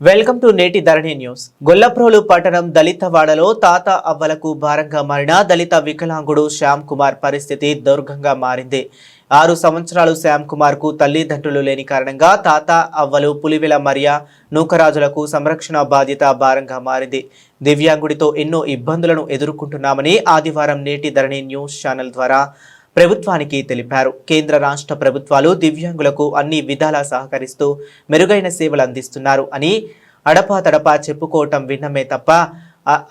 Welcome to నేటి ధరణి news. Gollaprolu పట్టణం దళితవాడలో తాత అవ్వలకు భారంగా మారిన దళిత వికలాంగుడు శ్యామ్ కుమార్ పరిస్థితి దుర్గంగా మారింది. ఆరు సంవత్సరాలు శ్యామ్ కుమార్కు తల్లిదండ్రులు లేని కారణంగా తాత అవ్వలు పులివెల మరియ నూకరాజులకు సంరక్షణ బాధ్యత భారంగా మారింది. దివ్యాంగుడితో ఎన్నో ఇబ్బందులను ఎదుర్కొంటున్నామని ఆదివారం నేటి ధరణి న్యూస్ ఛానల్ ద్వారా ప్రభుత్వానికి తెలిపారు. కేంద్ర రాష్ట్ర ప్రభుత్వాలు దివ్యాంగులకు అన్ని విధాలా సహకరిస్తూ మెరుగైన సేవలు అందిస్తున్నారు అని అడపా తడపా చెప్పుకోవటం విన్నమే తప్ప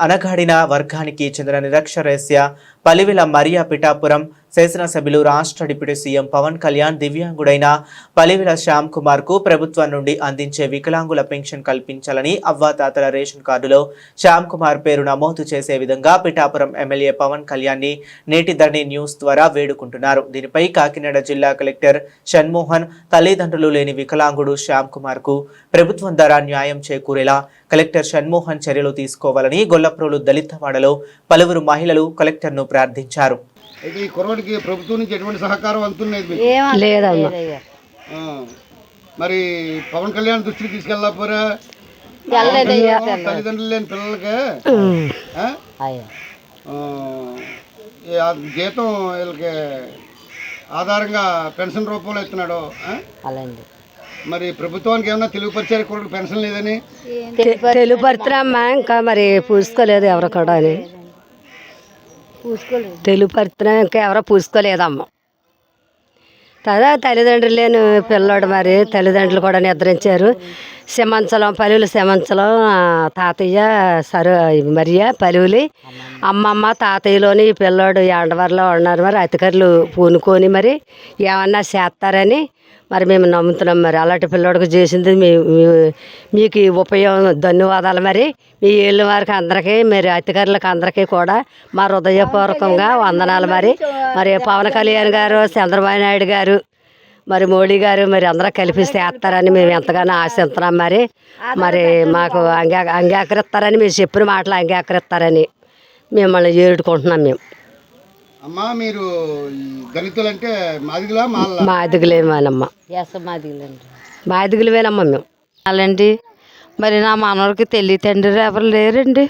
అనగాడిన వర్గానికి చెందిన నిరక్షరస్య పలివిల మరియా పిఠాపురం శాసనసభ్యులు రాష్ట్ర డిప్యూటీ సీఎం పవన్ కళ్యాణ్ దివ్యాంగుడైన పలివిల శ్యామ్ కుమార్కు ప్రభుత్వం నుండి అందించే వికలాంగుల పెన్షన్ కల్పించాలని అవ్వాతాతల రేషన్ కార్డులో శ్యామ్ కుమార్ పేరు నమోదు చేసే విధంగా పిఠాపురం ఎమ్మెల్యే పవన్ కళ్యాణ్ని నేటి ధరణి న్యూస్ ద్వారా వేడుకుంటున్నారు. దీనిపై కాకినాడ జిల్లా కలెక్టర్ షణ్మోహన్ తల్లిదండ్రులు లేని వికలాంగుడు శ్యామ్ కుమార్కు ప్రభుత్వం ద్వారా న్యాయం చేకూరేలా కలెక్టర్ షణ్మోహన్ చర్యలు తీసుకోవాలని గొల్లప్రోలు దళితవాడలో పలువురు మహిళలు కలెక్టర్ను ప్రార్థించారు. అయితే ఈ కుర్రోడికి ప్రభుత్వం నుంచి ఎటువంటి సహకారం అందుతున్నది లేదమ్మా. మరి పవన్ కళ్యాణ్ దృష్టికి తీసుకెళ్ళకపోరా తల్లిదండ్రులు లేని పిల్లలకి? జీతం వీళ్ళకి ఆధారంగా పెన్షన్ రూపంలో ఇస్తున్నాడు మరి ప్రభుత్వానికి ఏమన్నా తెలియపరిచారు కుర్రోడికి పెన్షన్ లేదని? తెలుపరుతున్నామ్మా ఇంకా మరి పూసుకోలేదు ఎవరు కూడా అని. తెలుపరుతున్నా ఇంకా ఎవరో పూసుకోలేదమ్మ. కదా తల్లిదండ్రులు లేని పిల్లోడు మరి తల్లిదండ్రులు కూడా నిద్రించారు. సెమంచలం పలువులు సెమంచలం తాతయ్య సరు మరియా పలువులు. అమ్మమ్మ తాతయ్యలోని పిల్లోడు ఎండవరలో ఉన్నారు మరి అధికారులు పూనుకొని మరి ఏమన్నా చేస్తారని మరి మేము నమ్ముతున్నాం మరి. అలాంటి పిల్లోడికి చేసింది మీ మీకు ఉపయోగం ధన్యవాదాలు మరి. మీ ఏళ్ళ వారికి అందరికీ మరి అధికారులకు అందరికీ కూడా మా హృదయపూర్వకంగా వందనాలు మరి. మరి పవన్ కళ్యాణ్ గారు చంద్రబాబు నాయుడు గారు మరి మోడీ గారు మరి అందరూ కలిపి చేస్తారని మేము ఎంతగానో ఆశిస్తున్నాం మరి. మరి మాకు అంగా అంగీకరిస్తారని మీరు చెప్పిన మాటలు అంగీకరిస్తారని మిమ్మల్ని ఏడుకుంటున్నాం మేము. అమ్మా మీరు దళితులంటే మాదిగులా మాల మా అదుగులేమేనమ్మ మా అదుగులేమేనమ్మ మేము. అలాంటి మరి నా మనవడికి తెలియ తండ్రి ఎవరు లేరండి.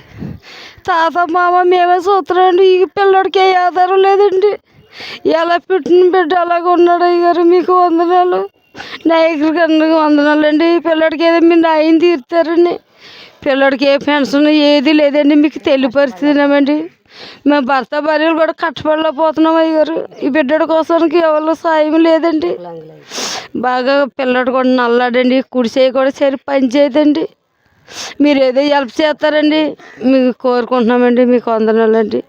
తాత మామ మేమే చూస్తున్నాండి ఈ పిల్లడికి ఏ ఆధారం లేదండి. ఎలా పెట్టిన బిడ్డ అలాగ ఉన్నాడు అయ్యారు మీకు వందనాలు? నాయకుడికి అందరికి వందనాలు అండి. ఈ పిల్లడికి ఏదో మీరు న్యాయం తీరుతారండి. పిల్లడికి ఏ పెన్షన్ ఏది లేదండి. మీకు తెలియపరుస్తున్నామండి. మేము భర్త భార్యలు కూడా కష్టపడలేకపోతున్నాం అయ్యారు ఈ బిడ్డడి కోసానికి ఎవరు సాయం లేదండి. బాగా పిల్లడు కూడా నల్లాడండి. కుడిసేయి కూడా సరి పని చేయదండి. మీరు ఏదో హెల్ప్ చేస్తారండి. మీకు కోరుకుంటున్నామండి. మీకు వందనాలండి.